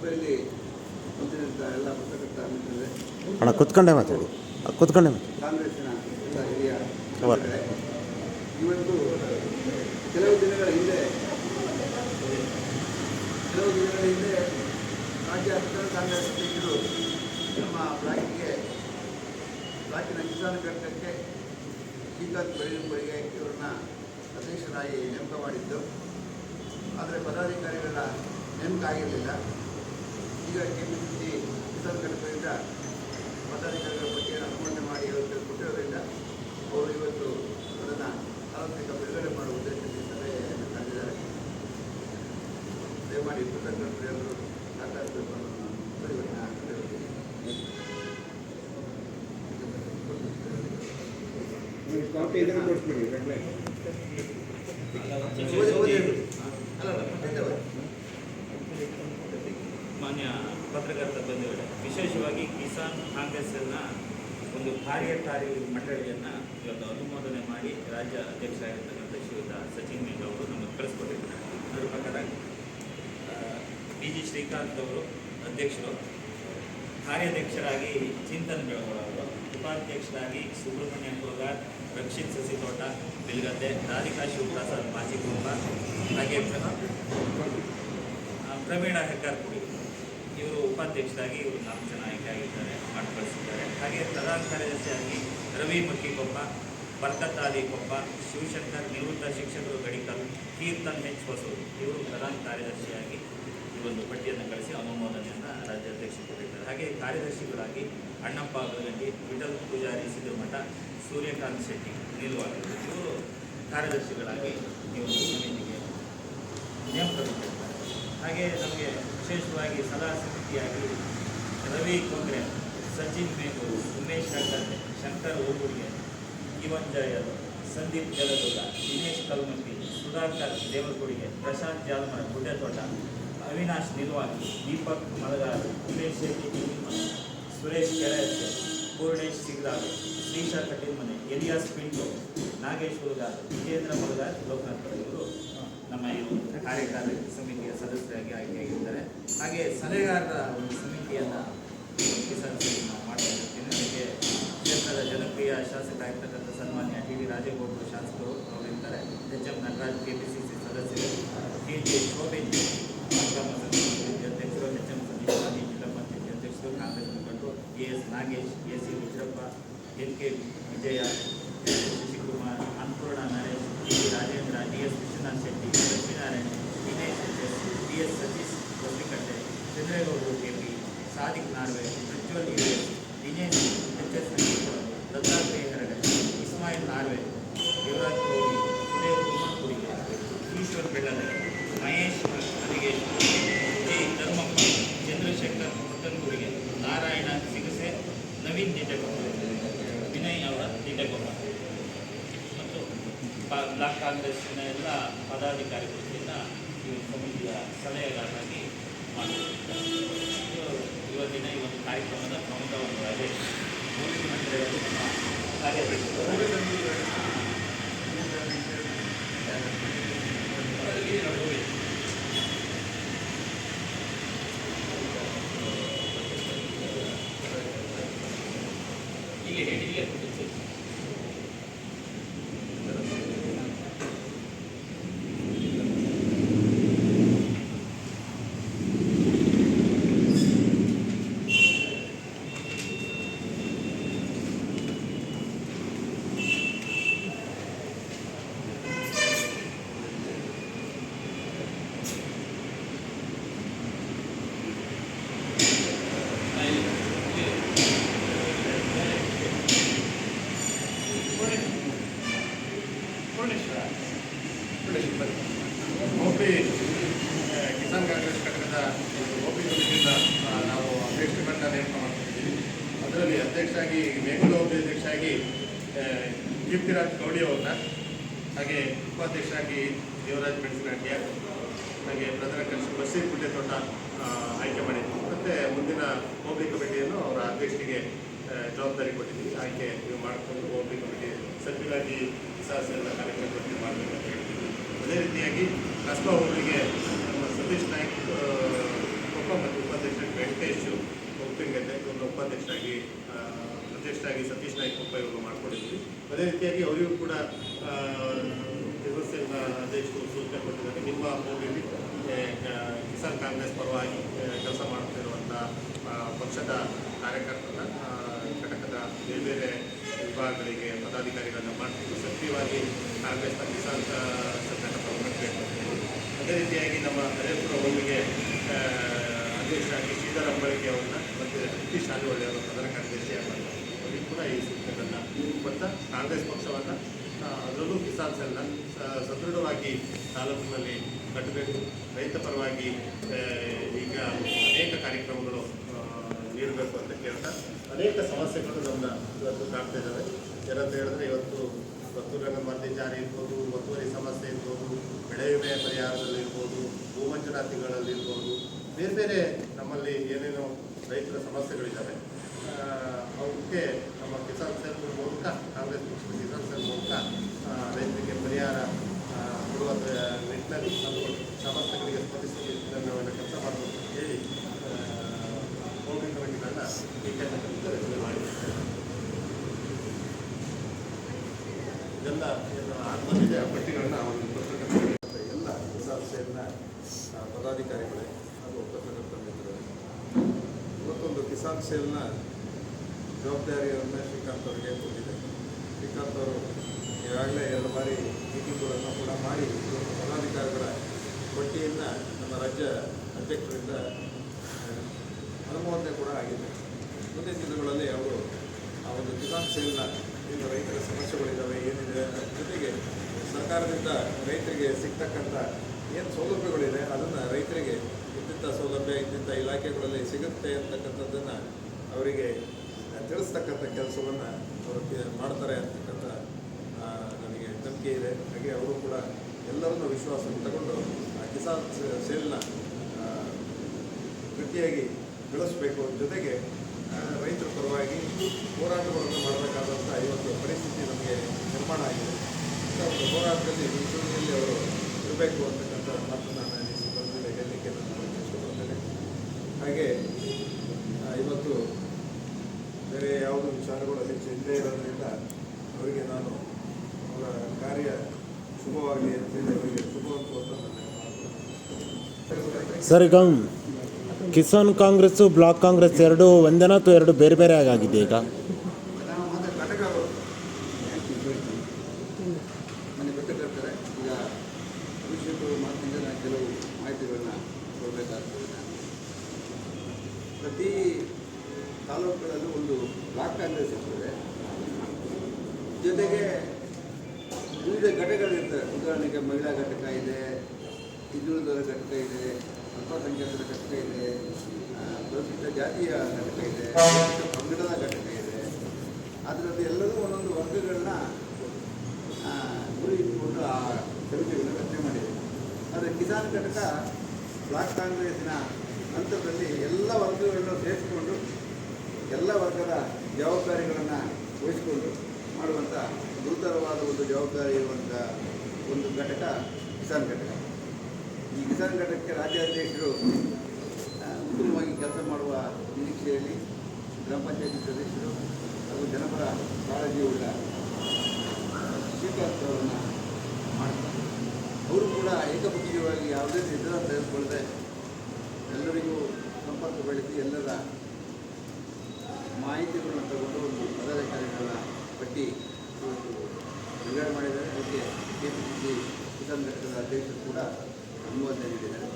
ಸಭೆಯಲ್ಲಿ ಎಲ್ಲ ಪತ್ರಕರ್ತ ಮಿತ್ರರೇ ಅಣ್ಣ ಕುತ್ಕೊಂಡೆ ಮಾತಾಡಿ. ಕುತ್ಕೊಂಡೆ ಕಾಂಗ್ರೆಸ್ಸಿನ ಎಲ್ಲ ಹಿರಿಯ ಇವತ್ತು ಕೆಲವು ದಿನಗಳ ಹಿಂದೆ ಕೆಲವು ದಿನಗಳ ಹಿಂದೆ ರಾಜ್ಯ ಅಧಿಕಾರ ಕಾಂಗ್ರೆಸ್ ಅಧ್ಯಕ್ಷರು ನಮ್ಮ ಬ್ಲಾಕಿಗೆ ಬ್ಲಾಕಿನ ಕಿಸಾನ್ ಘಟಕಕ್ಕೆ ಶ್ರೀಕಾಂತ್ ಬೆಳಗುಂಬರಿಗೆ ಇವರನ್ನ ಅಧ್ಯಕ್ಷರಾಗಿ ನೇಮಕ ಮಾಡಿದ್ದು. ಆದರೆ ಪದಾಧಿಕಾರಿಗಳ ನೇಮಕ ಆಗಿರಲಿಲ್ಲ. ಈಗ ಕೆ ಪಿ ಸಿ ಬಗ್ಗೆ ಕಿಸಾನ್ ಘಟಕದಿಂದ ಪದಾಧಿಕಾರಿಗಳ ಪಟ್ಟಿಯನ್ನು ಅನುಮೋದನೆ ಮಾಡಿ ಕೊಟ್ಟಿರೋದ್ರಿಂದ ಅವರು ಇವತ್ತು ಅದನ್ನು ಕರೆದಿದ್ದಾರೆ ದಯಮಾಡಿ ಪತ್ರಕರ್ತರೆಲ್ಲರೂ ಸಹಕರಿಸಬೇಕು ಅನ್ನೋದನ್ನು ಕಾಪಿ ಇದ್ರೆ ಕೊಡ್ಸ್ಬಿಡಿ ಪತ್ರಕರ್ತ ಬಂಧುಗಳೇ ವಿಶೇಷವಾಗಿ ಕಿಸಾನ್ ಕಾಂಗ್ರೆಸ್ನ ಒಂದು ಕಾರ್ಯಕಾರಿ ಮಂಡಳಿಯನ್ನು ಇವತ್ತು ಅನುಮೋದನೆ ಮಾಡಿ ರಾಜ್ಯ ಅಧ್ಯಕ್ಷರಾಗಿರ್ತಕ್ಕಂಥ ಶ್ರೀಯುತ ಸಚಿನ್ ಮೇಘ ಅವರು ನಮಗೆ ಕಳಿಸ್ಕೊಟ್ಟಿದ್ದಾರೆ ಅದರ ಬಿ ಜಿ ಶ್ರೀಕಾಂತ್ ಅವರು ಅಧ್ಯಕ್ಷರು, ಕಾರ್ಯಾಧ್ಯಕ್ಷರಾಗಿ ಚಿಂತನ್ ಬೆಳಗೊಳವರು ಉಪಾಧ್ಯಕ್ಷರಾಗಿ ಸುಬ್ರಹ್ಮಣ್ಯ ಕುಲಗಾರ್ ರಕ್ಷಿತ್ ಸಸಿತೋಟ, ಬಿಲ್ಗದ್ದೆ, ರಾಧಿಕಾ ಶಿವಪ್ರಸಾದ್ ಮಾಚಿಗುಂಬ ಹಾಗೆ ಪ್ರವೀಣ ಹೆಗ್ಗಾರ್ಪುಡಿ ಇವರು ಉಪಾಧ್ಯಕ್ಷರಾಗಿ ಇವರು ನಾಲ್ಕು ಜನ ಆಯ್ಕೆ ಆಗಿದ್ದಾರೆ ಮಾಡಿ ಕಳಿಸಿದ್ದಾರೆ ಹಾಗೆ ಪ್ರಧಾನ ಕಾರ್ಯದರ್ಶಿಯಾಗಿ ರವಿ ಮಕ್ಕಿಕೊಪ್ಪ ಬರ್ಕತ್ ಅಲಿ ಕೊಪ್ಪ, ಶಿವಶಂಕರ್, ನಿವೃತ್ತ ಶಿಕ್ಷಕರು ಗಡಿಕಲ್ ಕೀರ್ತನ್ ಹೆಚ್ ಹೊಸೂರು, ಇವರು ಪ್ರಧಾನ ಕಾರ್ಯದರ್ಶಿಯಾಗಿ ಈ ಒಂದು ಪಟ್ಟಿಯನ್ನು ಕಳಿಸಿ ಅನುಮೋದನೆಯನ್ನು ರಾಜ್ಯಾಧ್ಯಕ್ಷರು ಕೊಟ್ಟಿದ್ದಾರೆ. ಹಾಗೆ ಕಾರ್ಯದರ್ಶಿಗಳಾಗಿ ಅಣ್ಣಪ್ಪ ಅಗಲಗಡ್ಡಿ ವಿಠಲ್ ಪೂಜಾರಿ ಸಿದ್ಧಮಠ, ಸೂರ್ಯಕಾಂತ್ ಶೆಟ್ಟಿ ನಿಲ್ವಾಗಲು ಇವರು ಕಾರ್ಯದರ್ಶಿಗಳಾಗಿ ಇವರು ಸಮಿತಿಗೆ ನೇಮಕಗೊಂಡಿದ್ದಾರೆ ಹಾಗೆ ನಮಗೆ ವಿಶೇಷವಾಗಿ ಸಲಹಾ ಸಮಿತಿಯಾಗಿ ರವಿ ಕೊಂಗ್ರೆ ಸಚಿನ್ ಮೇಗೂರು ಉಮೇಶ್ ಹಡ್ಡಂತೆ ಶಂಕರ್ ಓಗುಡಿಗೆ ಜಯಲ್ ಸಂದೀಪ್ ಜಲದುರ್ಗ, ದಿನೇಶ್ ಕಲ್ಮಟ್ಟಿ, ಸುಧಾಕರ್ ದೇವರಗುಡಿಗೆ, ಪ್ರಶಾಂತ್ ಜಾಲಮರ, ಗುಡ್ಡೆತೋಟ, ಅವಿನಾಶ್ ನಿಲ್ವಾಗಿ, ದೀಪಕ್ ಮಲಗಾರ್, ಉಮೇಶ್ ಶೆಟ್ಟಿ ತಿಮ್ಮನ ಸುರೇಶ್ ಕೆರೆಯತ್ತೆ, ಪೂರ್ಣೇಶ್ ಸಿಗ್ಲಾರ್ ಶ್ರೀಶಾ ಕಟ್ಟಿಮನೆ ಎಲಿಯಾಸ್ ಪಿಂಟು, ನಾಗೇಶ್ ಹುಲ್ಗಾರ್ ವಿಜೇಂದ್ರ ಮಲಗಾರ್, ಲೋಕನಾಥ್ ಇವರು ನಮ್ಮ ಈ ಒಂದು ಕಾರ್ಯಕಾರಿ ಸಮಿತಿಯ ಸದಸ್ಯರಾಗಿ ಆಯ್ಕೆಯಾಗಿದ್ದಾರೆ. ಹಾಗೆ ಸಲಹೆಗಾರರ ಒಂದು ಸಮಿತಿಯನ್ನು ಕಿಸಾನ್ ಸಮಿತಿ ನಾವು ಮಾಡ್ತಾ ಇರ್ತೀವಿ ಅದಕ್ಕೆ ಕ್ಷೇತ್ರದ ಜನಪ್ರಿಯ ಶಾಸಕ ಆಗಿರ್ತಕ್ಕಂಥ ಸನ್ಮಾನ್ಯ ಟಿ ಡಿ ರಾಜೇಗೌಡರು ಶಾಸಕರು ಅವರಿರ್ತಾರೆ H M Nataraj K P C C ಸದಸ್ಯರು, ಟಿ ಜೆ ಶೋಭಿನ್ ಗ್ರಾಮ ಸಮಿತಿ ಅಧ್ಯಕ್ಷರು, ಎಚ್ ಎಂ ಸತೀಶ್ ಗಾಂಧಿ ಜಿಲ್ಲಾ ಪಂಚಾಯತಿ ಅಧ್ಯಕ್ಷರು, ಕಾಂಗ್ರೆಸ್ ಮುಖಂಡರು A S Nagesh, A C Vijayappa, N K Vijaya Obrigado. ಅಧ್ಯಕ್ಷರಾಗಿ ಕೀರ್ತಿರಾಜ್ ಗೌಡಿ ಅವ್ರನ್ನ, ಹಾಗೆ ಉಪಾಧ್ಯಕ್ಷರಾಗಿ ದೇವರಾಜ್ ಮೆಣಸಿನಹಳ್ಳಿಯ ಹಾಗೆ ಪ್ರಧಾನ ಕಾರ್ಯದರ್ಶಿ ಬಸೀರ್ ಪುಟ್ಟೆತೋಟ ಆಯ್ಕೆ ಮಾಡಿದ್ವಿ ಮತ್ತೆ ಮುಂದಿನ ಹೋಬಳಿ ಕಮಿಟಿಯನ್ನು ಅವರ ಅಧ್ಯಕ್ಷರಿಗೆ ಜವಾಬ್ದಾರಿ ಕೊಟ್ಟಿದ್ದೀವಿ. ಆಯ್ಕೆ ನೀವು ಮಾಡಿಕೊಂಡು ಹೋಬಳಿ ಕಮಿಟಿ ಸದ್ಯವಾಗಿ ವಿಶ್ವಾಸ ಎಲ್ಲ ಮಾಡಬೇಕು ಅಂತ ಹೇಳ್ತೀವಿ. ಅದೇ ರೀತಿಯಾಗಿ ಕಸ್ಬಾ ಹೋಬಳಿಗೆ ನಮ್ಮ ಸತೀಶ್ ನಾಯ್ಕ್ ಕೊಪ್ಪ ಮತ್ತು ಉಪಾಧ್ಯಕ್ಷ ಇದೆ ಇವ್ರನ್ನ ಉಪಾಧ್ಯಕ್ಷರಾಗಿ ಆ, ಅಧ್ಯಕ್ಷರಾಗಿ ಸತೀಶ್ ನಾಯ್ಕ ಕೊಪ್ಪ ಇವರು ಮಾಡ್ಕೊಂಡಿದ್ವಿ. ಅದೇ ರೀತಿಯಾಗಿ ಅವರಿಗೂ ಕೂಡ ಆ, ದೇವಸ್ಥಾನ ಅಧ್ಯಕ್ಷರು ಸೂಚನೆ ಕೊಟ್ಟಿದ್ದಾರೆ. ನಿಮ್ಮ ಭೂಮಿಯಲ್ಲಿ ಕಿಸಾನ್ ಕಾಂಗ್ರೆಸ್ ಪರವಾಗಿ ಕೆಲಸ ಮಾಡುತ್ತಿರುವಂಥ ಪಕ್ಷದ ಕಾರ್ಯಕರ್ತರ ಘಟಕದ ಬೇರೆ ಬೇರೆ ವಿಭಾಗಗಳಿಗೆ ಪದಾಧಿಕಾರಿಗಳನ್ನು ಮಾಡ್ತಿದ್ದು ಸಕ್ರಿಯವಾಗಿ ಕಾಂಗ್ರೆಸ್ನ ಕಿಸಾನ್ ಆ, ಘಟಕವನ್ನು ಕೇಳ್ಕೊಳ್ತೀವಿ ಅದೇ ರೀತಿಯಾಗಿ ನಮ್ಮ ಹರೇಪುರ ಹೋಮಿಗೆ ಆ, ಅಧ್ಯಕ್ಷರಾಗಿ ಶ್ರೀಧರ್ ಅಂಬಳಿಕೆ ಅವರನ್ನ ಮತ್ತು ಅತಿ ಶಾಲೆ ಒಳ್ಳೆಯವರು ಪ್ರಧಾನ ಕಾರ್ಯದರ್ಶಿಯಾಗಿ ಅವರಿಗೆ ಕೂಡ ಸೂಚನೆಗಳನ್ನು ಮತ್ತು ಕಾಂಗ್ರೆಸ್ ಪಕ್ಷವನ್ನು ಅದರಲ್ಲೂ ಕಿಸಾನ್ ಸೆಲ್ನ ಸದೃಢವಾಗಿ ತಾಲೂಕಿನಲ್ಲಿ ಕಟ್ಟಬೇಕು. ರೈತ ಪರವಾಗಿ ಈಗ ಅನೇಕ ಕಾರ್ಯಕ್ರಮಗಳು ನೀಡಬೇಕು ಅಂತ ಕೇಳ್ತಾ ಅನೇಕ ಸಮಸ್ಯೆಗಳು ನಮ್ಮನ್ನ ಇವತ್ತು ಕಾಡ್ತಾ ಇದ್ದಾವೆ. ಏನಂತ ಹೇಳಿದ್ರೆ ಇವತ್ತು ಒತ್ತುವರಿ ರಂಗಮಂದಿ ಜಾರಿ ಇರ್ಬೋದು, ಒತ್ತುವರಿ ಸಮಸ್ಯೆ ಇರ್ಬೋದು, ಬೆಳೆ ವಿಮೆ ಪರಿಹಾರದಲ್ಲಿ ಇರ್ಬೋದು, ಭೂಮಂಜೂರಾತಿಗಳಲ್ಲಿ ಇರ್ಬೋದು, ಬೇರೆ ಬೇರೆ ನಮ್ಮಲ್ಲಿ ಏನೇನೋ ರೈತರ ಸಮಸ್ಯೆಗಳಿದ್ದಾವೆ. ಅವಕ್ಕೆ ನಮ್ಮ ಕಿಸಾನ್ ಸೆಲ್ ಮೂಲಕ ಕಾಂಗ್ರೆಸ್ ಪಕ್ಷದ ಕಿಸಾನ್ ಸೆಲ್ ಮೂಲಕ ರೈತರಿಗೆ ಪರಿಹಾರ ಕೊಡುವ ನಿಟ್ಟಿನಲ್ಲಿ ಅದು ಸಮಸ್ಯೆಗಳಿಗೆ ಸ್ಪಂದಿಸಿ ನಾವೆಲ್ಲ ಕೆಲಸ ಮಾಡಬೇಕು ಅಂತ ಹೇಳಿ ಹೋಗಿ ಕಮಿಟಿಗಳನ್ನ ಈ ರಚನೆ ಮಾಡಿದ್ದೇವೆ ಇದೆಲ್ಲ ಏನು ಆಗ್ಬಂದಿದೆ ಆ ಪಟ್ಟಿಗಳನ್ನ ಒಂದು ಪತ್ರಕರ್ತ ಎಲ್ಲ ಕಿಸಾನ್ ಸೇಲ್ನ ಪದಾಧಿಕಾರಿಗಳೇ ಹಾಗೂ ಪತ್ರಕರ್ತ ಮಿತ್ರರೇ ಇವತ್ತೊಂದು ಕಿಸಾನ್ ಸೇಲ್ನ ಜವಾಬ್ದಾರಿಯನ್ನು ಶ್ರೀಕಾಂತ್ ಅವರಿಗೆ ಕೊಟ್ಟಿದೆ. ಶ್ರೀಕಾಂತ್ ಅವರು ಈಗಾಗಲೇ ಎರಡು ಬಾರಿ ಮೀಟಿಂಗ್ಗಳನ್ನು ಕೂಡ ಮಾಡಿ ಪದಾಧಿಕಾರಿಗಳ ಪಟ್ಟಿಯನ್ನು ನಮ್ಮ ರಾಜ್ಯ ಅಧ್ಯಕ್ಷರಿಂದ ಅನುಮೋದನೆ ಕೂಡ ಆಗಿದೆ. ಮುಂದಿನ ದಿನಗಳಲ್ಲಿ ಅವರು ಆ ಒಂದು ಕಿಸಾನ್ ಸೇಲ್ನ ರೈತರ ಸಮಸ್ಯೆಗಳಿದ್ದಾವೆ ಏನಿದೆ ಅನ್ನೋ ಜೊತೆಗೆ ಸರ್ಕಾರದಿಂದ ರೈತರಿಗೆ ಸಿಗ್ತಕ್ಕಂಥ ಏನು ಸೌಲಭ್ಯಗಳಿದೆ, ಅದನ್ನು ರೈತರಿಗೆ ಇಂತಿಂಥ ಸೌಲಭ್ಯ ಇಂತಿಂಥ ಇಲಾಖೆಗಳಲ್ಲಿ ಸಿಗುತ್ತೆ ಅಂತಕ್ಕಂಥದ್ದನ್ನು ಅವರಿಗೆ ತಿಳಿಸ್ತಕ್ಕಂಥ ಕೆಲಸವನ್ನು ಅವರು ಮಾಡ್ತಾರೆ ಅಂತಕ್ಕಂಥ ನನಗೆ ನಂಬಿಕೆ ಇದೆ. ಹಾಗೆ ಅವರು ಕೂಡ ಎಲ್ಲರನ್ನೂ ವಿಶ್ವಾಸ ತಗೊಂಡು ಆ ಕಿಸಾನ್ ಸೇಲ್ನ ಗಟ್ಟಿಯಾಗಿ ಬೆಳೆಸಬೇಕು ಜೊತೆಗೆ ರೈತರ ಪರವಾಗಿ ಹೋರಾಟಗಳನ್ನು ಮಾಡಬೇಕಾದಂಥ ಇವತ್ತು ಪರಿಸ್ಥಿತಿ ನಮಗೆ ನಿರ್ಮಾಣ ಆಗಿದೆ. ಒಂದು ಹೋರಾಟದಲ್ಲಿ ಮುಂಚೂಣಿಯಲ್ಲಿ ಅವರು ಇರಬೇಕು ಅಂತಕ್ಕಂಥ ಮಾತನ್ನು ನಾನು ಈ ಸಂದರ್ಭದಲ್ಲಿ ಹೇಳಲಿಕ್ಕೆ ನಾನು ಇಷ್ಟಪಡ್ತೇನೆ ಹಾಗೆ ಇವತ್ತು ಬೇರೆ ಯಾವುದೋ ವಿಚಾರಗಳು ಹೆಚ್ಚು ಇಲ್ಲದೇ ಇರೋದ್ರಿಂದ ಅವರಿಗೆ ನಾನು ಅವರ ಕಾರ್ಯ ಶುಭವಾಗಲಿ ಅಂತೇಳಿ ಅವರಿಗೆ ಶುಭ ಸರಿ, ಈಗ ಕಿಸಾನ್ ಕಾಂಗ್ರೆಸ್ಸು ಬ್ಲಾಕ್ ಕಾಂಗ್ರೆಸ್ ಎರಡು ಒಂದೇನಾ ಅಥವಾ ಎರಡು ಬೇರೆ ಬೇರೆ ಆಗಿದೆ ಈಗ? ಘಟಕ ಇದೆ ಹಿಂದುಳಿದವರ ಘಟಕ ಇದೆ ಅಲ್ಪಸಂಖ್ಯಾತರ ಘಟಕ ಇದೆ ಪ್ರಸಿದ್ಧ ಜಾತಿಯ ಘಟಕ ಇದೆ ಪಂಗಡದ ಘಟಕ ಇದೆ. ಅದರಲ್ಲಿ ಎಲ್ಲರೂ ಒಂದೊಂದು ವರ್ಗಗಳನ್ನ ಗುರಿ ಇಟ್ಕೊಂಡು ಆ ಸಮಿತಿಗಳನ್ನು ರಚನೆ ಮಾಡಿದೆ ಆದರೆ ಕಿಸಾನ್ ಘಟಕ ಬ್ಲಾಕ್ ಕಾಂಗ್ರೆಸ್ನ ಹಂತದಲ್ಲಿ ಎಲ್ಲ ವರ್ಗಗಳನ್ನು ಸೇರಿಸಿಕೊಂಡು, ಎಲ್ಲ ವರ್ಗದ ಜವಾಬ್ದಾರಿಗಳನ್ನು ವಹಿಸಿಕೊಂಡು ಮಾಡುವಂಥ ಗುರುತರವಾದ ಒಂದು ಜವಾಬ್ದಾರಿ ಇರುವಂಥ ಒಂದು ಘಟಕ ಕಿಸಾನ್ ಘಟಕ. ಈ ಕಿಸಾನ್ ಘಟಕಕ್ಕೆ ರಾಜ್ಯಾಧ್ಯಕ್ಷರು ಉತ್ತಮವಾಗಿ ಕೆಲಸ ಮಾಡುವ ನಿರೀಕ್ಷೆಯಲ್ಲಿ ಗ್ರಾಮ ಪಂಚಾಯತಿ ಸದಸ್ಯರು ಹಾಗೂ ಜನಪರ ಕಾಳಜಿ ಉಳ್ಳ ಶ್ರೀಕಾಂತ್ ಅವರನ್ನು ಮಾಡ್ತಾರೆ. ಅವರು ಕೂಡ ಏಕಪಕ್ಷೀಯವಾಗಿ ಯಾವುದೇ ನಿರ್ಧಾರ ತೆಗೆದುಕೊಳ್ಳದೆ ಎಲ್ಲರಿಗೂ ಸಂಪರ್ಕ ಬೆಳೆಸಿ ಎಲ್ಲರ ಮಾಹಿತಿಗಳನ್ನು ತಗೊಂಡು ಒಂದು ಪದಾಧಿಕಾರಿಗಳ ಪಟ್ಟಿ ಇವತ್ತು ಬಿಡುಗಡೆ ಮಾಡಿದ್ದಾರೆ. ಅದಕ್ಕೆ K P C C Kisan ಘಟಕದ ಅಧ್ಯಕ್ಷರು ಕೂಡ ಅನುಮೋದನೆ ನೀಡಿದ್ದಾರೆ.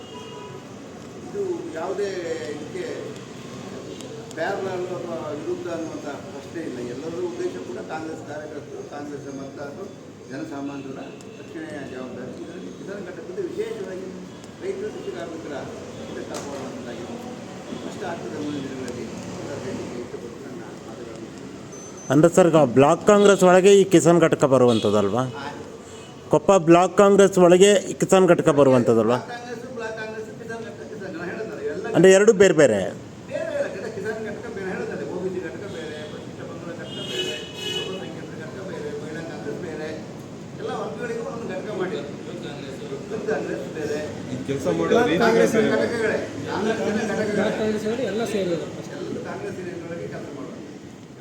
ಇದು ಯಾವುದೇ ಇದಕ್ಕೆ ಪ್ಯಾರಲಲ್ ಅಥವಾ ವಿರುದ್ಧ ಅನ್ನುವಂಥ ಪ್ರಶ್ನೆ ಇಲ್ಲ. ಎಲ್ಲರ ಉದ್ದೇಶ ಕೂಡ ಕಾಂಗ್ರೆಸ್ ಕಾರ್ಯಕರ್ತರು ಕಾಂಗ್ರೆಸ್ ಮತದಾರರು ಜನಸಾಮಾನ್ಯರ ರಕ್ಷಣೆಯ ಜವಾಬ್ದಾರಿ. ಇದರಲ್ಲಿ ಕಿಸಾನ್ ಘಟಕದ ವಿಶೇಷವಾಗಿ ರೈತರು ಕೃಷಿ ಕಾರ್ಮಿಕರ ಹಿತ ಕಾಪಾಡುವಂಥದ್ದಾಗಿದೆ ಕಷ್ಟ ಆಗ್ತದೆ ಮುಂದಿನ ದಿನಗಳಲ್ಲಿ ಹೇಳಲಿಕ್ಕೆ ಇಷ್ಟಪಟ್ಟು ನನ್ನ ಮಾತುಗಳನ್ನು ಅಂದರೆ ಸರ್ ಬ್ಲಾಕ್ ಕಾಂಗ್ರೆಸ್ ಒಳಗೆ ಈ ಕಿಸಾನ್ ಘಟಕ ಬರುವಂಥದ್ದಲ್ವಾ? ಕೊಪ್ಪ ಬ್ಲಾಕ್ ಕಾಂಗ್ರೆಸ್ ಒಳಗೆ ಕಿಸಾನ್ ಘಟಕ ಬರುವಂಥದ್ದಲ್ವಾ? ಅಂದರೆ ಎರಡು ಬೇರೆ ಬೇರೆ. ಕೆಲಸ ಕಾಂಗ್ರೆಸ್ ಅಧ್ಯಕ್ಷರು ಕರೆ ಮಾಡಿದ್ದು ಘಟಕಗಳೇ ಕಾಂಗ್ರೆಸ್ಸಿನ ಘಟಕಗಳೇ ಕಾಂಗ್ರೆಸ್ ಹೇಳಿ ಎಲ್ಲ ಸೇರಿದ್ರು ಎಲ್ಲ ಕಾಂಗ್ರೆಸ್ ಹಿರಿಯರೊಳಗೆ ಕೆಲಸ ಮಾಡೋದು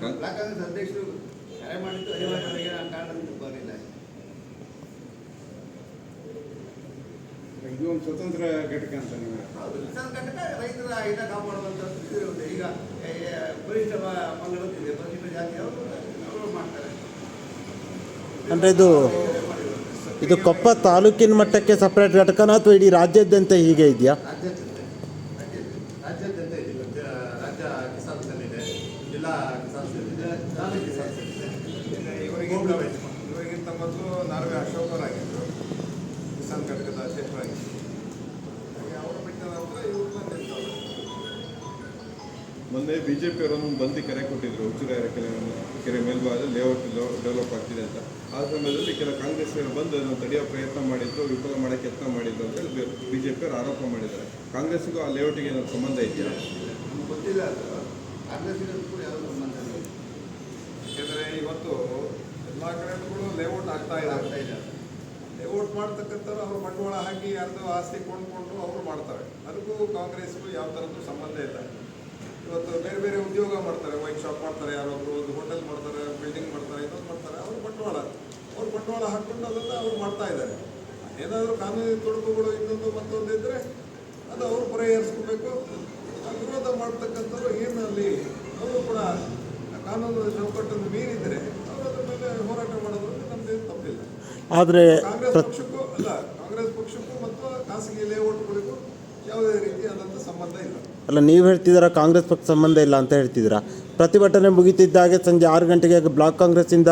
ಕಾಂಗ್- ಬ್ಲಾಕ್ ಕಾಂಗ್ರೆಸ್ ಅಧ್ಯಕ್ಷರು ಕರೆ ಮಾಡಿದ್ದು ಅನಿವಾರ್ಯವಾಗಿ ಆ ಕಾರಣದಿಂದ ಬರಲಿಲ್ಲ ಇದು ಒಂದು ಸ್ವತಂತ್ರ ಘಟಕ ಅಂತ ನೀವು ಹೌದು ಕಿಸಾನ್ ಘಟಕ ರೈತರ ಹಿತ ಈಗ ಬಲಿಷ್ಠ ಅವರು ಮಾಡ್ತಾರೆ. ಅಂದರೆ ಇದು ಇದು ಕೊಪ್ಪ ತಾಲೂಕಿನ ಮಟ್ಟಕ್ಕೆ ಸಪ್ರೇಟ್ ಘಟಕನ ಅಥವಾ ಇಡೀ ರಾಜ್ಯಾದ್ಯಂತ ಹೀಗೆ ಇದೆಯಾ? ರಾಜ್ಯಾದ್ಯಂತ. ಮೊನ್ನೆ ಬಿ ಜೆ ಪಿಯವರನ್ನು ಬಂದು ಕರೆ ಕೊಟ್ಟಿದ್ರು ಹುಚ್ಚುರಾಯರ ಕೆರೆ ಕೆರೆ ಮೇಲ್ಭಾಗ ಲೇಔಟ್ ಡೆವಲಪ್ ಆಗ್ತಿದೆ ಅಂತ. ಆ ಸಮಯದಲ್ಲಿ ಕೆಲ ಕಾಂಗ್ರೆಸ್ಸಿಗರು ಬಂದು ಅದನ್ನು ತಡೆಯೋ ಪ್ರಯತ್ನ ಮಾಡಿದ್ರು ವಿಫಲ ಮಾಡೋಕ್ಕೆ ಯತ್ನ ಮಾಡಿದ್ರು ಅಂತ ಹೇಳಿ ಬಿ ಜೆ ಪಿಯವರು ಆರೋಪ ಮಾಡಿದ್ದಾರೆ. ಕಾಂಗ್ರೆಸ್ಸಿಗೂ ಆ ಲೇಔಟಿಗೆ ಏನಾದ್ರು ಸಂಬಂಧ ಇದೆಯಾ? ಗೊತ್ತಿಲ್ಲ ಕೂಡ ಯಾವುದೋ ಸಂಬಂಧ ಇಲ್ಲ. ಯಾಕೆಂದರೆ ಇವತ್ತು ಎಲ್ಲ ಕಡೆಗಳು ಲೇಔಟ್ ಆಗ್ತಾ ಆಗ್ತಾ ಇದೆ. ಲೇಔಟ್ ಮಾಡ್ತಕ್ಕಂಥವ್ರು ಅವರು ಬಂಡವಾಳ ಹಾಕಿ ಯಾರ್ದೋ ಆಸ್ತಿ ಕೊಂಡ್ಕೊಂಡು ಅವರು ಮಾಡ್ತಾರೆ. ಅದಕ್ಕೂ ಕಾಂಗ್ರೆಸ್ಗೂ ಯಾವ ಥರದ್ದು ಸಂಬಂಧ ಇಲ್ಲ. ಇವತ್ತು ಬೇರೆ ಬೇರೆ ಉದ್ಯೋಗ ಮಾಡ್ತಾರೆ ವೈನ್ ಶಾಪ್ ಮಾಡ್ತಾರೆ ಯಾರೊಬ್ರು ಒಂದು ಹೋಟೆಲ್ ಮಾಡ್ತಾರೆ ಬಿಲ್ಡಿಂಗ್ ಮಾಡ್ತಾರೆ ಇನ್ನೊಂದು ಮಾಡ್ತಾರೆ ಅವ್ರು ಬಂಡವಾಳ ಅವ್ರು ಬಂಡವಾಳ ಹಾಕ್ಕೊಂಡು ಅದನ್ನ ಅವ್ರು ಮಾಡ್ತಾ ಇದ್ದಾರೆ. ಏನಾದರೂ ಕಾನೂನಿನ ತೊಡಕುಗಳು ಇನ್ನೊಂದು ಮತ್ತೊಂದು ಇದ್ದರೆ ಅದು ಅವರು ಪರಿಹರಿಸ್ಕೋಬೇಕು. ವಿರೋಧ ಮಾಡ್ತಕ್ಕಂಥವ್ರು ಏನಲ್ಲಿ ಅವರು ಕೂಡ ಕಾನೂನು ಚೌಕಟ್ಟನ್ನು ಮೀರಿದರೆ ಅವರು ಅದ್ರ ಮೇಲೆ ಹೋರಾಟ ಮಾಡೋದ್ರಲ್ಲಿ ನಮ್ದೇನು ತಪ್ಪಿಲ್ಲ. ಆದರೆ ಕಾಂಗ್ರೆಸ್ ಪಕ್ಷಕ್ಕೂ ಅಲ್ಲ ಕಾಂಗ್ರೆಸ್ ಪಕ್ಷಕ್ಕೂ ಮತ್ತು ಖಾಸಗಿ ಲೇಔಟ್ಗಳಿಗೂ ಯಾವುದೇ ರೀತಿಯಾದಂಥ ಸಂಬಂಧ ಇಲ್ಲ. ಅಲ್ಲ, ನೀವು ಹೇಳ್ತಿದ್ದೀರ ಕಾಂಗ್ರೆಸ್ ಪಕ್ಷ ಸಂಬಂಧ ಇಲ್ಲ ಅಂತ ಹೇಳ್ತಿದ್ದೀರ? ಪ್ರತಿಭಟನೆ ಮುಗಿತಿದ್ದಾಗೆ ಸಂಜೆ ಆರು ಗಂಟೆಗೆ ಬ್ಲಾಕ್ ಕಾಂಗ್ರೆಸ್ಸಿಂದ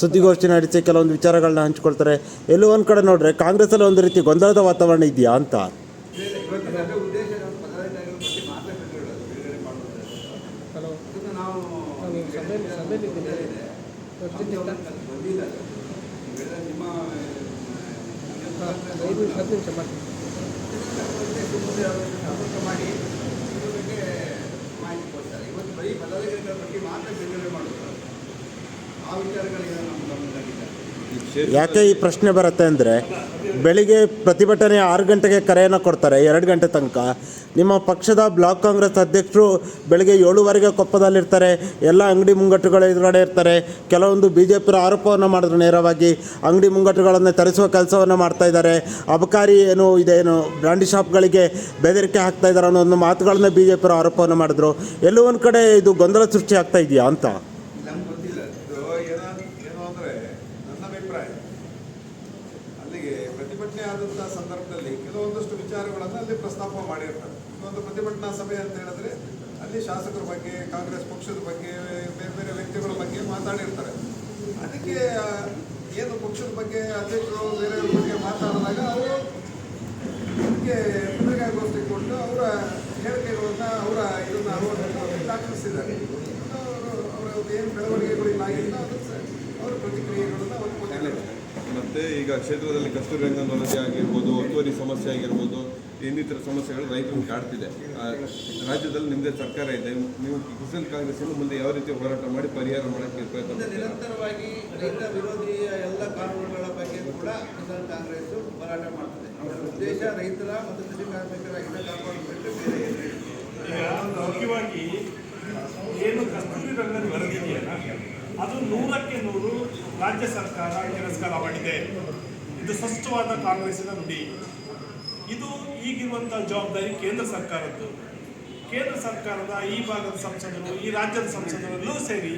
ಸುದ್ದಿಗೋಷ್ಠಿ ನಡೆಸಿ ಕೆಲವೊಂದು ವಿಚಾರಗಳನ್ನ ಹಂಚ್ಕೊಳ್ತಾರೆ. ಎಲ್ಲೋ ಒಂದು ಕಡೆ ನೋಡ್ರೆ ಕಾಂಗ್ರೆಸ್ಸಲ್ಲಿ ಒಂದು ರೀತಿ ಗೊಂದಲದ ವಾತಾವರಣ ಇದೆಯಾ ಅಂತ ಇವತ್ತಿನ ಸಭೆ ಉದ್ದೇಶ ನಮ್ಮ ಪದಾಧಿಕಾರಿಗಳ ಬಗ್ಗೆ ಮಾತ್ರ ಬಿಡುಗಡೆ ಬಿಡುಗಡೆ ಮಾಡುವುದು ಅದನ್ನು ನಾವು ಇದೆ. ನಮ್ಗೆ ಅವ್ರನ್ನ ಬಂದಿಲ್ಲ ಅದು. ಇವೆಲ್ಲ ನಿಮ್ಮ ಮುಂದೆ ಅವರನ್ನು ಸಂಪರ್ಕ ಮಾಡಿ ಇದ್ರ ಬಗ್ಗೆ ಮಾಹಿತಿ ಕೊಡ್ತಾರೆ ಇವತ್ತು ಬರೀ ಪದಾಧಿಕಾರಿಗಳ ಬಗ್ಗೆ ಮಾತ್ರ ಬಿಡುಗಡೆ ಮಾಡೋದು ಆ ವಿಚಾರಗಳಿಗೆ ನಮ್ಮ ಗಮನದಲ್ಲಿಲ್ಲ ಈ ಕ್ಷೇತ್ರ ಯಾಕೆ ಈ ಪ್ರಶ್ನೆ ಬರುತ್ತೆ ಅಂದರೆ ಬೆಳಿಗ್ಗೆ ಪ್ರತಿಭಟನೆ ಆರು ಗಂಟೆಗೆ ಕರೆಯನ್ನು ಕೊಡ್ತಾರೆ, ಎರಡು ಗಂಟೆ ತನಕ. ನಿಮ್ಮ ಪಕ್ಷದ ಬ್ಲಾಕ್ ಕಾಂಗ್ರೆಸ್ ಅಧ್ಯಕ್ಷರು ಬೆಳಗ್ಗೆ ಏಳುವರೆಗೆ ಕೊಪ್ಪದಲ್ಲಿರ್ತಾರೆ, ಎಲ್ಲ ಅಂಗಡಿ ಮುಂಗಟ್ಟುಗಳ ಎದುರುಗಡೆ ಇರ್ತಾರೆ. ಕೆಲವೊಂದು ಬಿ ಜೆ ಪಿರ ಆರೋಪವನ್ನು ಮಾಡಿದ್ರು ನೇರವಾಗಿ, ಅಂಗಡಿ ಮುಂಗಟ್ಟುಗಳನ್ನು ತರಿಸುವ ಕೆಲಸವನ್ನು ಮಾಡ್ತಾ ಇದ್ದಾರೆ. ಅಬಕಾರಿ ಏನು, ಇದೇನು, ಬ್ರಾಂಡಿ ಶಾಪ್ಗಳಿಗೆ ಬೆದರಿಕೆ ಹಾಕ್ತಾ ಇದ್ದಾರೆ ಅನ್ನೋ ಒಂದು ಮಾತುಗಳನ್ನ ಬಿ ಜೆ ಪಿರ ಆರೋಪವನ್ನು ಮಾಡಿದ್ರು. ಎಲ್ಲೋ ಒಂದು ಕಡೆ ಇದು ಗೊಂದಲ ಸೃಷ್ಟಿ ಆಗ್ತಾ ಇದೆಯಾ ಅಂತ ನಮ್ಗೆ ಗೊತ್ತಿಲ್ಲ ಇದು ಏನೋ ಏನು ಅಂದರೆ ನನ್ನ ಅಭಿಪ್ರಾಯ ಅಲ್ಲಿಗೆ ಪ್ರತಿಭಟನೆ ಆದಂಥ ಸಂದರ್ಭದಲ್ಲಿ ಕೆಲವೊಂದಷ್ಟು ವಿಚಾರಗಳನ್ನು ಅಲ್ಲಿ ಪ್ರಸ್ತಾಪ ಮಾಡಿರ್ತಾರೆ ಒಂದು ಪ್ರತಿಭಟನಾ ಸಭೆ ಅಂತ ಹೇಳಿದ್ರೆ ಅಲ್ಲಿ ಶಾಸಕರ ಬಗ್ಗೆ, ಕಾಂಗ್ರೆಸ್ ಪಕ್ಷದ ಬಗ್ಗೆ, ಬೇರೆ ಬೇರೆ ವ್ಯಕ್ತಿಗಳ ಬಗ್ಗೆ ಮಾತಾಡಿರ್ತಾರೆ. ಅದಕ್ಕೆ ಏನು ಪಕ್ಷದ ಬಗ್ಗೆ ಅಧ್ಯಕ್ಷರು ಬೇರೆಯವ್ರ ಬಗ್ಗೆ ಮಾತಾಡಿದಾಗ ಅವರು ಅದಕ್ಕೆ ಪತ್ರಿಕಾಗೋಷ್ಠಿ ಕೊಟ್ಟು ಅವರ ಹೇಳಿಕೆಗಳನ್ನು ಅವರ ಇದನ್ನ ಅವರು ದಾಖಲಿಸಿದ್ದಾರೆ. ಅವರು ಏನು ಬೆಳವಣಿಗೆಗಳು ಇಲ್ಲಾಗಿಲ್ಲ ಅದಕ್ಕೆ ಅವರ ಪ್ರತಿಕ್ರಿಯೆಗಳನ್ನು ಅವರು ಕೊಟ್ಟಿದ್ದಾರೆ. ಮತ್ತೆ ಈಗ ಕ್ಷೇತ್ರದಲ್ಲಿ ಕಸ್ತೂರಿ ರಂಗನ್ ವರದಿ ಆಗಿರ್ಬೋದು ಒತ್ತುವರಿ ಸಮಸ್ಯೆ ಆಗಿರ್ಬೋದು ಇನ್ನಿತರ ಸಮಸ್ಯೆಗಳು ರೈತರನ್ನು ಕಾಡ್ತಿದೆ. ಆ, ರಾಜ್ಯದಲ್ಲಿ ನಿಮ್ಮದೇ ಸರ್ಕಾರ ಇದೆ. ನೀವು ಕಿಸಾನ್ ಕಾಂಗ್ರೆಸಿನ ಮುಂದೆ ಯಾವ ರೀತಿ ಹೋರಾಟ ಮಾಡಿ ಪರಿಹಾರ ಮಾಡೋಕ್ಕೆ ಪ್ರಯತ್ನ ನಿರಂತರವಾಗಿ ರೈತ ವಿರೋಧಿಯ ಎಲ್ಲ ಕಾನೂನುಗಳ ಬಗ್ಗೆ ಕೂಡ ಕಿಸಾನ್ ಕಾಂಗ್ರೆಸ್ ಹೋರಾಟ ಮಾಡ್ತದೆ. ಅವರ ಉದ್ದೇಶ ರೈತರ ಮತ್ತು ಕೃಷಿ ಕಾರ್ಮಿಕರ ಹಿತ ಕಾಪಾಡಿಕೊಂಡು ಬೇರೆ ಮುಖ್ಯವಾಗಿ ಏನು ಕಸ್ತೂರಿ ರಂಗನ್ ಬರೆದಿದೆಯಲ್ಲ ಅದು ನೂರಕ್ಕೆ ನೂರು ರಾಜ್ಯ ಸರ್ಕಾರ ತಿರಸ್ಕಾರ ಮಾಡಿದೆ. ಇದು ಸ್ಪಷ್ಟವಾದ ಕಾಂಗ್ರೆಸ್ಸಿನ ನುಡಿ. ಇದು ಈಗಿರುವಂಥ ಜವಾಬ್ದಾರಿ ಕೇಂದ್ರ ಸರ್ಕಾರದ್ದು. ಕೇಂದ್ರ ಸರ್ಕಾರದ ಈ ಭಾಗದ ಸಂಸದರು, ಈ ರಾಜ್ಯದ ಸಂಸದರೆಲ್ಲೂ ಸೇರಿ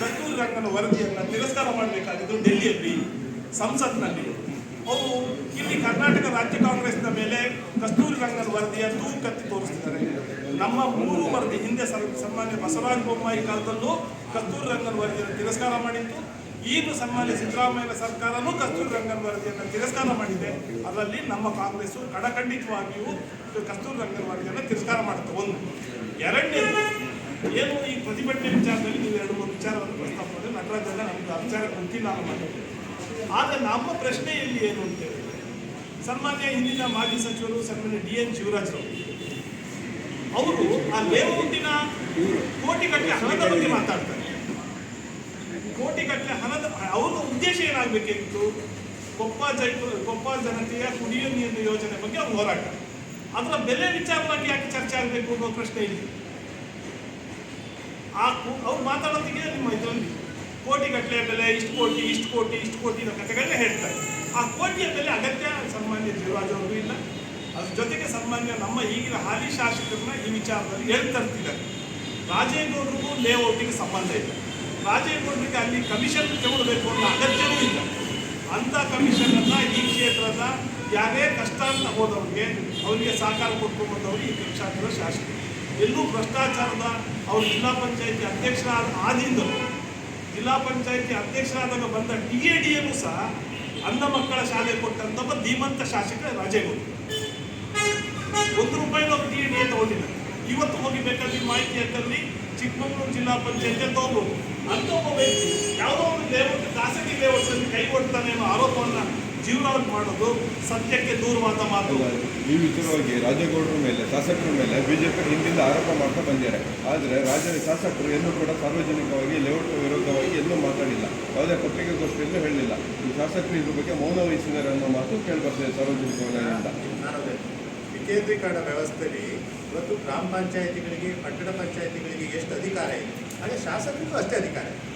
ಕಸ್ತೂರಿ ರಂಗನ ವರದಿಯನ್ನು ತಿರಸ್ಕಾರ ಮಾಡಬೇಕಾಗಿದ್ದು ಡೆಲ್ಲಿಯಲ್ಲಿ, ಸಂಸತ್ನಲ್ಲಿ. ಅವರು ಇಲ್ಲಿ ಕರ್ನಾಟಕ ರಾಜ್ಯ ಕಾಂಗ್ರೆಸ್ನ ಮೇಲೆ ಕಸ್ತೂರಿ ರಂಗನ ವರದಿಯ ತೂ ಕತ್ತಿ ತೋರಿಸ್ತಿದ್ದಾರೆ ನಮ್ಮ ಮೂರು ವರದಿ ಹಿಂದೆ ಸನ್ಮಾನ್ಯ ಬಸವರಾಜ ಬೊಮ್ಮಾಯಿ ಕಾಲದಲ್ಲೂ ಕಸ್ತೂರಿ ರಂಗನ ವರದಿಯನ್ನು ತಿರಸ್ಕಾರ ಮಾಡಿತ್ತು. ಈಗ ಸನ್ಮಾನ್ಯ ಸಿದ್ದರಾಮಯ್ಯ ಸರ್ಕಾರನೂ ಕಸ್ತೂರಿ ರಂಗನ್ ವರದಿಯನ್ನು ತಿರಸ್ಕಾರ ಮಾಡಿದೆ. ಅದರಲ್ಲಿ ನಮ್ಮ ಕಾಂಗ್ರೆಸ್ಸು ಕಡಖಂಡಿತವಾಗಿಯೂ ಕಸ್ತೂರಿ ರಂಗನ್ ವರದಿಯನ್ನು ತಿರಸ್ಕಾರ ಮಾಡುತ್ತೆ. ಒಂದು. ಎರಡನೇದು, ಏನು ಈ ಪ್ರತಿಭಟನೆ ವಿಚಾರದಲ್ಲಿ ನೀವು ಎರಡು ಮೂರು ವಿಚಾರವನ್ನು ಪ್ರಸ್ತಾಪ ಮಾಡಿದ್ರೆ ನಟರಾಜನ ನಮ್ಮದು ಆ ವಿಚಾರ ಗೊತ್ತಿಲ್ಲ ಮಾಡಿದ್ದೆ ಆದರೆ ನಮ್ಮ ಪ್ರಶ್ನೆ ಇಲ್ಲಿ ಏನು ಅಂತ ಹೇಳಿದ್ರೆ, ಸನ್ಮಾನ್ಯ ಹಿಂದಿನ ಮಾಜಿ ಸಚಿವರು ಸನ್ಮಾನ್ಯ ಡಿ ಎನ್ ಶಿವರಾಜ್ರವರು ಅವರು ಆ ಲೇಔಟಿನ ಕೋಟಿಗಟ್ಟಲೆ ಹಣದ ಬಗ್ಗೆ ಮಾತಾಡ್ತಾರೆ. ಕೋಟಿಗಟ್ಟಲೆ ಹಣದ ಅವರ ಉದ್ದೇಶ ಏನಾಗಬೇಕಿತ್ತು? ಕೊಪ್ಪ ಜೈ ಕೊಪ್ಪ ಜನತೆಯ ಕುಡಿಯುವ ನೀರಿನ ಯೋಜನೆ ಬಗ್ಗೆ ಅವ್ರು ಹೋರಾಟ. ಅದರ ಬೆಲೆ ವಿಚಾರವಾಗಿ ಯಾಕೆ ಚರ್ಚೆ ಆಗಬೇಕು ಅನ್ನೋ ಪ್ರಶ್ನೆ ಇಲ್ಲಿ ಆ ಅವ್ರು ಮಾತಾಡೋದಕ್ಕೆ ನಿಮ್ಮ ಇದರಲ್ಲಿ. ಕೋಟಿಗಟ್ಟಲೆ ಬೆಲೆ, ಇಷ್ಟು ಕೋಟಿ ಇಷ್ಟು ಕೋಟಿ ಇಷ್ಟು ಕೋಟಿ ಅನ್ನೋ ಕಥೆಗಳನ್ನೇ ಹೇಳ್ತಾರೆ. ಆ ಕೋಟಿಯ ಬೆಲೆ ಅಗತ್ಯ? ಸನ್ಮಾನ್ಯ ಜೀವರಾಜ್ ಅವ್ರಿಗೂ ಇಲ್ಲ. ಅದ್ರ ಜೊತೆಗೆ ಸನ್ಮಾನ್ಯ ನಮ್ಮ ಈಗಿನ ಹಾಲಿ ಶಾಸಕರನ್ನ ಈ ವಿಚಾರದಲ್ಲಿ ಹೇಳ್ತರ್ತಿದ್ದಾರೆ ರಾಜೇಗೌಡರಿಗೂ ಲೇಔಟಿಗೆ ಸಂಬಂಧ ಇಲ್ಲ. ರಾಜೇಗೌಡರಿಗೆ ಅಲ್ಲಿ ಕಮಿಷನ್ ತಗೊಳ್ಬೇಕು ಅನ್ನೋ ಅಗತ್ಯವೂ ಇಲ್ಲ. ಅಂಥ ಕಮಿಷನನ್ನು ಈ ಕ್ಷೇತ್ರದ ಯಾರೇ ಕಷ್ಟ ಅಂತ ಹೋದವ್ರಿಗೆ ಅವರಿಗೆ ಸಹಕಾರ ಕೊಟ್ಕೊಂಡ್ಬಂದವರು ಈ ಕ್ಷೇತ್ರದ ಶಾಸಕರು. ಎಲ್ಲೂ ಭ್ರಷ್ಟಾಚಾರದ ಅವರು ಜಿಲ್ಲಾ ಪಂಚಾಯತಿ ಅಧ್ಯಕ್ಷರಾದ ಆದಿಂದ ಜಿಲ್ಲಾ ಪಂಚಾಯತಿ ಅಧ್ಯಕ್ಷರಾದಾಗ ಬಂದ ಡಿ ಎ ಡಿ ಎನು ಸಹ ಅನ್ನ ಮಕ್ಕಳ ಶಾಲೆ ಕೊಟ್ಟಂತಪ್ಪ ಧೀಮಂತ ಶಾಸಕ ರಾಜೇಗೌಡ. ಒಂದು ರೂಪಾಯಿ ಅವ್ರು ಡಿ ಎ ಡಿ ತಗೊಂಡಿಲ್ಲ. ಇವತ್ತು ಹೋಗಿ ಬೇಕಾದ್ರೆ ಮಾಹಿತಿ ಹಾಕಲ್ಲಿ ಚಿಕ್ಕಮಗಳೂರು ಜಿಲ್ಲಾ ಪಂಚಾಯತಿ ಅಂತ ಒಬ್ಬರು ಅಂತ ಒಬ್ಬ ವ್ಯಕ್ತಿ ಯಾವುದೋ ಒಂದು ಲೇಔಟ್ ಖಾಸಗಿ ಲೇಔಟಲ್ಲಿ ಕೈ ಕೊಡ್ತಾನೆ ಅನ್ನೋ ಆರೋಪವನ್ನು ಜೀವನ ಮಾಡೋದು ಸತ್ಯಕ್ಕೆ ದೂರವಾದ ಮಾತು. ಈ ವಿಚಾರವಾಗಿ ರಾಜೇಗೌಡರ ಮೇಲೆ ಶಾಸಕರ ಮೇಲೆ ಬಿಜೆಪಿ ಹಿಂದಿಂದ ಆರೋಪ ಮಾಡ್ತಾ ಬಂದಿದ್ದಾರೆ. ಆದರೆ ರಾಜ್ಯದ ಶಾಸಕರು ಎಲ್ಲೂ ಕೂಡ ಸಾರ್ವಜನಿಕವಾಗಿ ಲೇಔಟ್ ವಿರುದ್ಧವಾಗಿ ಎಲ್ಲೂ ಮಾತಾಡಿಲ್ಲ. ಯಾವುದೇ ಪತ್ರಿಕಾಗೋಷ್ಠಿಯಲ್ಲೂ ಹೇಳಲಿಲ್ಲ. ಈ ಶಾಸಕರು ಇದ್ರ ಬಗ್ಗೆ ಮೌನ ವಹಿಸಿದ್ದಾರೆ ಅನ್ನೋ ಮಾತು ಕೇಳಿಬರ್ತದೆ ಸಾರ್ವಜನಿಕ ವಲಯದಿಂದ. ವಿಕೇಂದ್ರೀಕರಣ ವ್ಯವಸ್ಥೆಯಲ್ಲಿ ಇವತ್ತು ಗ್ರಾಮ ಪಂಚಾಯಿತಿಗಳಿಗೆ ಪಟ್ಟಣ ಪಂಚಾಯಿತಿಗಳಿಗೆ ಎಷ್ಟು ಅಧಿಕಾರ ಇದೆ? ಹಾಗೆ ಶಾಸಕರಿಗೂ ಅಷ್ಟೇ ಅಧಿಕಾರ ಇದೆ.